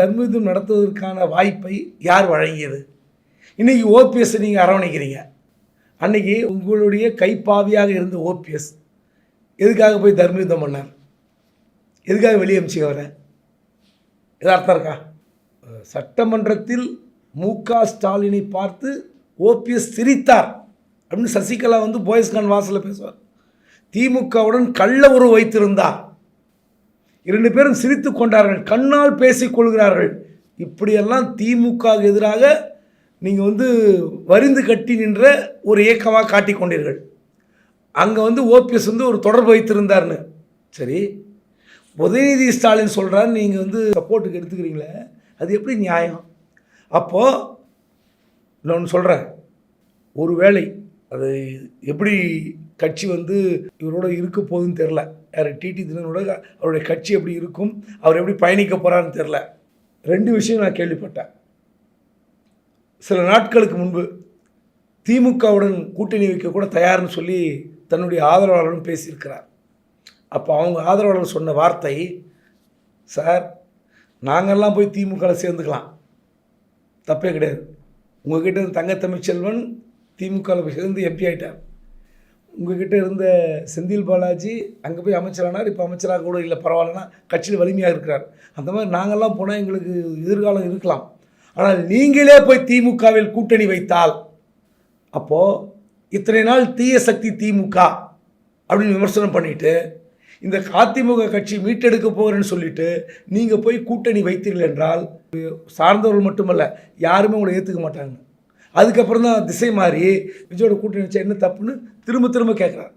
தர்மயுத்தம் நடத்துவதற்கான வாய்ப்பை யார் வழங்கியது? இன்றைக்கி ஓபிஎஸ் நீங்கள் அரவணைக்கிறீங்க. அன்னைக்கு உங்களுடைய கைப்பாவியாக இருந்த ஓபிஎஸ் எதுக்காக போய் தர்மயுத்தம் பண்ணார்? எதுக்காக வெளியே அமிச்சிங்க அவரை? எது அர்த்தம் இருக்கா சட்டமன்றத்தில் மு க ஸ்டாலினை பார்த்து ஓபிஎஸ் சிரித்தார் அப்படின்னு சசிகலா வந்து போயஸ்கான் வாசலில் பேசுவார். திமுகவுடன் கள்ள உறவு வைத்திருந்தார். இரண்டு பேரும் சிரித்து கொண்டார்கள் கண்ணால் பேசிக்கொள்கிறார்கள் இப்படியெல்லாம் திமுக எதிராக நீங்கள் வந்து வரிந்து கட்டி நின்ற ஒரு இயக்கமாக காட்டிக்கொண்டீர்கள் அங்கே வந்து ஓபிஎஸ் வந்து ஒரு தொடர்பு வைத்திருந்தார்னு. சரி உதயநிதி ஸ்டாலின் சொல்கிறார் நீங்கள் வந்து சப்போர்ட்டுக்கு எடுத்துக்கிறீங்களே அது எப்படி நியாயம்? அப்போது நான் ஒன்று சொல்கிறேன் ஒருவேளை அது எப்படி கட்சி வந்து இவரோட இருக்க போகுதுன்னு தெரில யார் டிடி தினனோட அவருடைய கட்சி எப்படி இருக்கும் அவர் எப்படி பயணிக்க போகிறாருன்னு தெரில ரெண்டு விஷயம் நான் கேள்விப்பட்டேன். சில நாட்களுக்கு முன்பு திமுகவுடன் கூட்டணி வைக்க கூட தயார்னு சொல்லி தன்னுடைய ஆதரவாளரும் பேசியிருக்கிறார். அப்போ அவங்க ஆதரவாளர் சொன்ன வார்த்தை சார் நாங்கள்லாம் போய் திமுகவில் சேர்ந்துக்கலாம். தப்பே கிடையாது. உங்ககிட்ட இருந்த தங்க தமிழ்ச்செல்வன் திமுகவில் போய் சேர்ந்து எம்பி ஆகிட்டார் உங்ககிட்ட இருந்த செந்தில் பாலாஜி அங்கே போய் அமைச்சரானார் இப்போ அமைச்சராக கூட இல்லை பரவாயில்லன்னா கட்சியில் வலிமையாக இருக்கிறார். அந்த மாதிரி நாங்கள்லாம் போனால் எங்களுக்கு எதிர்காலம் இருக்கலாம். ஆனால் நீங்களே போய் திமுகவில் கூட்டணி வைத்தால் அப்போது இத்தனை நாள் தீய சக்தி திமுக அப்படின்னு விமர்சனம் பண்ணிட்டு இந்த அதிமுக கட்சி மீட்டெடுக்க போகிறேன்னு சொல்லிட்டு நீங்கள் போய் கூட்டணி வைத்தீர்கள் என்றால் சார்ந்தவர்கள் மட்டுமல்ல யாருமே உங்களை ஏற்றுக்க மாட்டாங்க. அதுக்கப்புறம் தான் திசை மாறி விஜயோட கூட்டணி வச்சா என்ன தப்புன்னு திரும்ப திரும்ப கேட்குறாரு